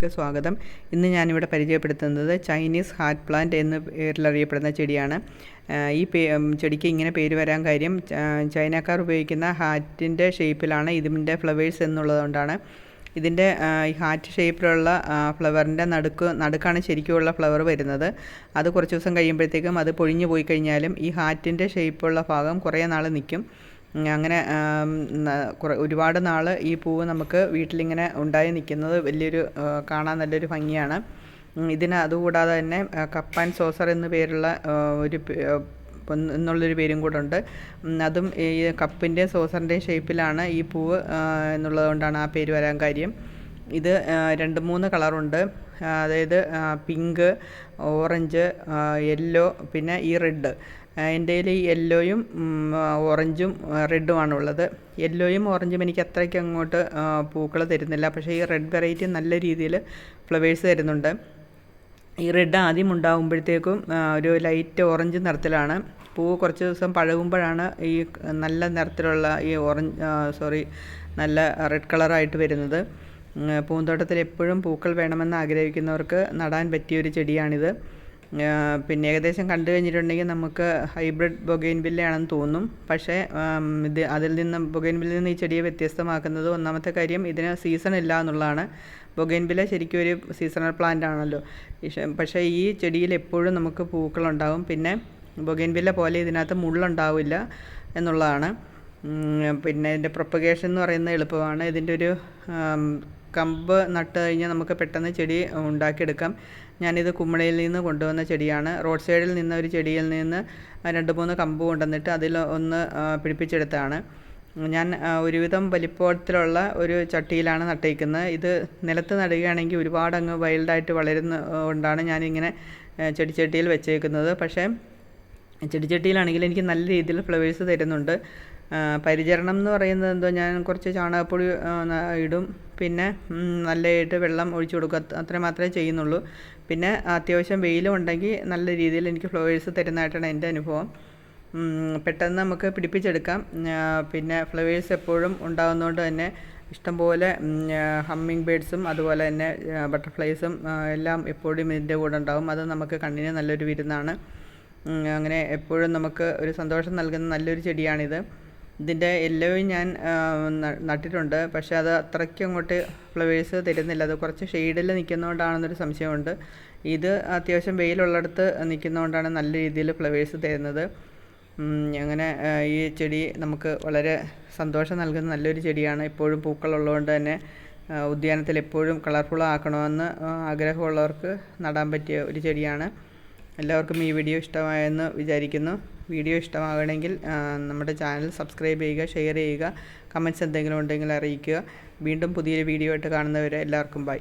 വീഡിയോയിലേക്ക് സ്വാഗതം. ഇന്ന് ഞാനിവിടെ പരിചയപ്പെടുത്തുന്നത് ചൈനീസ് ഹാർട്ട് പ്ലാന്റ് എന്ന പേരിൽ അറിയപ്പെടുന്ന ചെടിയാണ്. ഈ പേ ചെടിക്ക് ഇങ്ങനെ പേര് വരാൻ കാര്യം ചൈനക്കാർ ഉപയോഗിക്കുന്ന ഹാറ്റിന്റെ ഷേപ്പിലാണ് ഇതിന്റെ ഫ്ലവേഴ്സ് എന്നുള്ളതുകൊണ്ടാണ്. ഇതിന്റെ ഈ ഹാറ്റ് ഷേപ്പിലുള്ള ഫ്ലവറിന്റെ നടുക്ക് നടുക്കാണ് ശരിക്കുമുള്ള ഫ്ലവർ വരുന്നത്. അത് കുറച്ച് ദിവസം കഴിയുമ്പോഴത്തേക്കും അത് പൊഴിഞ്ഞു പോയി കഴിഞ്ഞാലും ഈ ഹാറ്റിന്റെ ഷേപ്പുള്ള ഭാഗം കുറേ നാൾ നിൽക്കും. അങ്ങനെ കുറെ ഒരുപാട് നാൾ ഈ പൂവ് നമുക്ക് വീട്ടിലിങ്ങനെ ഉണ്ടായി നിൽക്കുന്നത് വലിയൊരു കാണാൻ നല്ലൊരു ഭംഗിയാണ്. ഇതിന് അതുകൂടാതെ തന്നെ കപ്പ് ആൻഡ് സോസർ എന്ന പേരുള്ള ഒരു എന്നുള്ളൊരു പേരും കൂടെ ഉണ്ട്. അതും ഈ കപ്പിന്റെ സോസറിന്റെ ഷേപ്പിലാണ് ഈ പൂവ് എന്നുള്ളത് കൊണ്ടാണ് ആ പേര് വരാൻ കാര്യം. ഇത് രണ്ട് മൂന്ന് കളറുണ്ട്. അതായത് പിങ്ക് ഓറഞ്ച് യെല്ലോ പിന്നെ ഈ റെഡ്. എന്റെ കയ്യിൽ യെല്ലോയും ഓറഞ്ചും റെഡുമാണ് ഉള്ളത് യെല്ലോയും ഓറഞ്ചും എനിക്ക് അത്രയ്ക്ക് അങ്ങോട്ട് പൂക്കൾ തരുന്നില്ല. പക്ഷേ ഈ റെഡ് വെറൈറ്റി നല്ല രീതിയിൽ ഫ്ലവേഴ്സ് തരുന്നുണ്ട്. ഈ റെഡ് ആദ്യം ഉണ്ടാകുമ്പോഴത്തേക്കും ഒരു ലൈറ്റ് ഓറഞ്ച് നിറത്തിലാണ്. പൂ കുറച്ച് ദിവസം പഴകുമ്പോഴാണ് ഈ നല്ല നിറത്തിലുള്ള ഈ ഓറഞ്ച് സോറി നല്ല റെഡ് കളറായിട്ട് വരുന്നത്. പൂന്തോട്ടത്തിൽ എപ്പോഴും പൂക്കൾ വേണമെന്ന് ആഗ്രഹിക്കുന്നവർക്ക് നടാൻ പറ്റിയൊരു ചെടിയാണിത്. പിന്നെ ഏകദേശം കണ്ടു കഴിഞ്ഞിട്ടുണ്ടെങ്കിൽ നമുക്ക് ഹൈബ്രിഡ് ബൊഗൈൻവില്ലയാണെന്ന് തോന്നും. പക്ഷേ ഇത് അതിൽ നിന്ന് ബൊഗൈൻവില്ലയിൽ നിന്ന് ഈ ചെടിയെ വ്യത്യസ്തമാക്കുന്നത് ഒന്നാമത്തെ കാര്യം ഇതിന് സീസൺ ഇല്ല എന്നുള്ളതാണ്. ബൊഗൈൻവില്ല ശരിക്കും ഒരു സീസണൽ പ്ലാന്റ് ആണല്ലോ. പക്ഷേ ഈ ചെടിയിൽ എപ്പോഴും നമുക്ക് പൂക്കളുണ്ടാവും പിന്നെ ബൊഗൈൻവില്ല പോലെ ഇതിനകത്ത് മുള്ളുണ്ടാവില്ല എന്നുള്ളതാണ്. പിന്നെ ഇതിന്റെ പ്രൊപ്പഗേഷൻ എന്ന് പറയുന്നത് എളുപ്പമാണ്. ഇതിന്റെ ഒരു കമ്പ് നട്ട് കഴിഞ്ഞാൽ നമുക്ക് പെട്ടെന്ന് ചെടി ഉണ്ടാക്കിയെടുക്കാം. ഞാനിത് കുമ്മളയിൽ നിന്ന് കൊണ്ടുവന്ന ചെടിയാണ്. റോഡ് സൈഡിൽ നിന്ന ഒരു ചെടിയിൽ നിന്ന് രണ്ട് മൂന്ന് കമ്പ് കൊണ്ടുവന്നിട്ട് അതിൽ ഒന്ന് പിടിപ്പിച്ചെടുത്താണ്. ഞാൻ ഒരുവിധം വലിപ്പത്തിലുള്ള ഒരു ചട്ടിയിലാണ് നട്ടേക്കുന്നത്. ഇത് നിലത്ത് നടുകയാണെങ്കിൽ ഒരുപാട് അങ്ങ് വൈൽഡായിട്ട് വളരുന്ന കൊണ്ടാണ് ഞാനിങ്ങനെ ചെടിച്ചട്ടിയിൽ വെച്ചേക്കുന്നത്. പക്ഷേ ചെടിച്ചട്ടിയിലാണെങ്കിൽ എനിക്ക് നല്ല രീതിയിൽ ഫ്ലവേഴ്സ് തരുന്നുണ്ട്. പരിചരണം എന്ന് പറയുന്നത് എന്തോ ഞാൻ കുറച്ച് ചാണകപ്പൊടി ഇടും. പിന്നെ നല്ലതായിട്ട് വെള്ളം ഒഴിച്ചു കൊടുക്കുക അത് അത്ര മാത്രമേ ചെയ്യുന്നുള്ളൂ. പിന്നെ അത്യാവശ്യം വെയിലും ഉണ്ടെങ്കിൽ നല്ല രീതിയിൽ എനിക്ക് ഫ്ലവേഴ്സ് തരുന്നതായിട്ടാണ് എന്റെ അനുഭവം. പെട്ടെന്ന് നമുക്ക് പിടിപ്പിച്ചെടുക്കാം. പിന്നെ ഫ്ലവേഴ്സ് എപ്പോഴും ഉണ്ടാകുന്നതുകൊണ്ട് തന്നെ ഇഷ്ടംപോലെ ഹമ്മിങ് ബേഡ്സും അതുപോലെ തന്നെ ബട്ടർഫ്ലൈസും എല്ലാം എപ്പോഴും ഇതിന്റെ കൂടെ ഉണ്ടാകും അത് നമുക്ക് കണ്ണിന് നല്ലൊരു വിരുന്നാണ്. അങ്ങനെ എപ്പോഴും നമുക്ക് ഒരു സന്തോഷം നൽകുന്ന നല്ലൊരു ചെടിയാണിത്. ഇതിന്റെ യെല്ലോയും ഞാൻ നട്ടിട്ടുണ്ട്. പക്ഷേ അത് അത്രയ്ക്ക് അങ്ങോട്ട് ഫ്ലവേഴ്സ് തരുന്നില്ല. അത് കുറച്ച് ഷെയ്ഡിൽ നിൽക്കുന്നതുകൊണ്ടാണെന്നൊരു സംശയമുണ്ട്. ഇത് അത്യാവശ്യം വെയിലുള്ളിടത്ത് നിൽക്കുന്നതുകൊണ്ടാണ് നല്ല രീതിയിൽ ഫ്ലവേഴ്സ് തരുന്നത്. അങ്ങനെ ഈ ചെടി നമുക്ക് വളരെ സന്തോഷം നൽകുന്ന നല്ലൊരു ചെടിയാണ്. എപ്പോഴും പൂക്കളുള്ളതുകൊണ്ട് തന്നെ ഉദ്യാനത്തിൽ എപ്പോഴും കളർഫുൾ ആക്കണമെന്ന് ആഗ്രഹമുള്ളവർക്ക് നടാൻ പറ്റിയ ഒരു ചെടിയാണ്. എല്ലാവർക്കും ഈ വീഡിയോ ഇഷ്ടമായെന്ന് വിചാരിക്കുന്നു. വീഡിയോ ഇഷ്ടമാകണമെങ്കിൽ നമ്മുടെ ചാനൽ സബ്സ്ക്രൈബ് ചെയ്യുക ഷെയർ ചെയ്യുക കമന്റ്സ് എന്തെങ്കിലും ഉണ്ടെങ്കിൽ അറിയിക്കുക. വീണ്ടും പുതിയൊരു വീഡിയോ ആയിട്ട് കാണുന്നവരെ എല്ലാവർക്കും ബൈ.